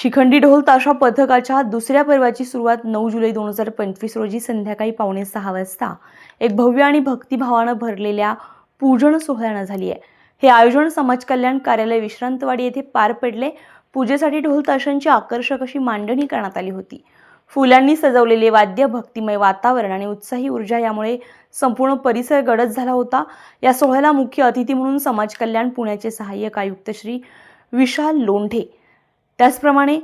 शिखंडी ढोल ताशा पथकाच्या दुसऱ्या पर्वाची सुरुवात नऊ जुलै दोन हजार पंचवीस रोजी संध्याकाळी पावणे सहा वाजता. एक भव्य आणि भक्तिभावानं भरलेल्या पूजन सोहळ्यानं झाली आहे. हे आयोजन समाज कल्याण कार्यालय विश्रांतवाडी येथे पार पडले. पूजेसाठी ढोल ताशांची आकर्षक अशी मांडणी करण्यात आली होती. फुलांनी सजवलेले वाद्य भक्तिमय वातावरण आणि उत्साही ऊर्जा यामुळे संपूर्ण परिसर गडद झाला होता. या सोहळ्याला मुख्य अतिथी म्हणून समाज कल्याण पुण्याचे सहाय्यक आयुक्त श्री विशाल लोंढे त्याचप्रमाणे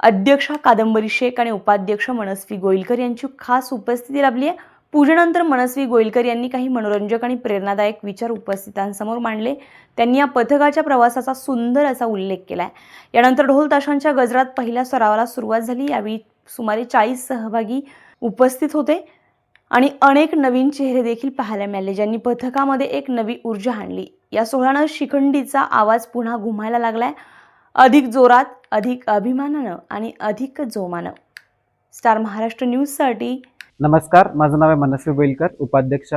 अध्यक्षा कादंबरी शेख आणि उपाध्यक्ष मनस्वी गोईलकर यांची खास उपस्थिती लाभली आहे. पूजेनंतर मनस्वी गोयलकर यांनी काही मनोरंजक आणि प्रेरणादायक विचार उपस्थितांसमोर मांडले. त्यांनी या पथकाच्या प्रवासाचा सुंदर असा उल्लेख केला आहे यानंतर ढोल ताशांच्या गजरात पहिल्या सरावाला सुरुवात झाली. यावेळी सुमारे चाळीस सहभागी उपस्थित होते आणि अनेक नवीन चेहरे देखील पाहायला मिळाले ज्यांनी पथकामध्ये एक नवी ऊर्जा आणली. या सोहळ्यानं शिखंडीचा आवाज पुन्हा घुमायला लागलाय. अधिक जोरात अधिक अभिमानानं आणि अधिक जोमानं. स्टार महाराष्ट्र न्यूजसाठी. नमस्कार माझं नाव आहे मनस्वी बेलकर उपाध्यक्ष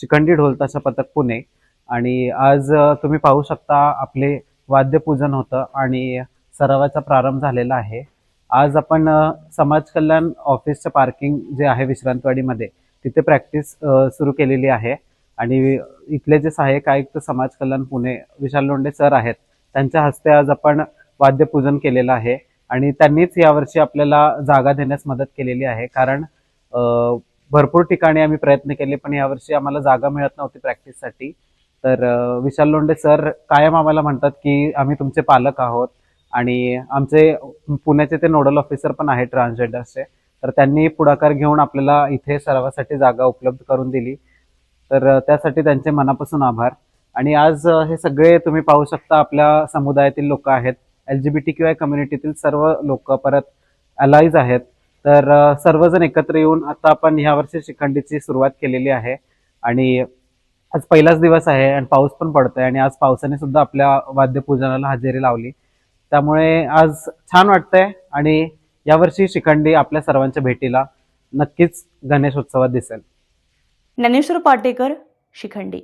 शिखंडी ढोलताशा पथक पुणे. आणि आज अ, तुम्ही पाहू शकता आपले वाद्यपूजन होतं आणि सरावाचा प्रारंभ झालेला आहे. आज आपण अ, समाज कल्याण ऑफिसचं पार्किंग जे आहे विश्रांतवाडीमध्ये तिथे प्रॅक्टिस सुरू केलेली आहे. आणि इथले जे सहाय्यक आयुक्त समाज कल्याण पुणे विशाल लोंढे सर आहेत त्यांच्या हस्ते आज आपण वाद्यपूजन केलेलं आहे. आणि त्यांनीच यावर्षी आपल्याला जागा देण्यास मदत केलेली आहे. कारण भरपूर ठिकाणी आम्ही प्रयत्न केले पण यावर्षी आम्हाला जागा मिळत नव्हती प्रॅक्टिससाठी. तर विशाल लोंडे सर कायम आम्हाला म्हणतात की आम्ही तुमचे पालक आहोत आणि आमचे पुण्याचे ते नोडल ऑफिसर पण आहेत ट्रान्सजेंडरचे. तर त्यांनी पुढाकार घेऊन आपल्याला इथे सरावासाठी जागा उपलब्ध करून दिली. तर त्यासाठी त्यांचे मनापासून आभार. आणि आज हे सगळे तुम्ही पाहू शकता आपल्या समुदायातील लोक आहेत. L G B T Q I कम्युनिटीतील सर्व लोक परत अलाईज आहेत. तर सर्वजण एकत्र येऊन आता आपण ह्या वर्षी शिखंडीची सुरुवात केलेली आहे. आणि आज पहिलाच दिवस आहे आणि पाऊस पण पडतोय आणि आज पावसाने सुद्धा आपल्या वाद्यपूजनाला हजेरी लावली. त्यामुळे आज छान वाटतंय आणि यावर्षी शिखंडी आपल्या सर्वांच्या भेटीला नक्कीच गणेशोत्सवात दिसेल. ज्ञानेश्वर पाटेकर शिखंडी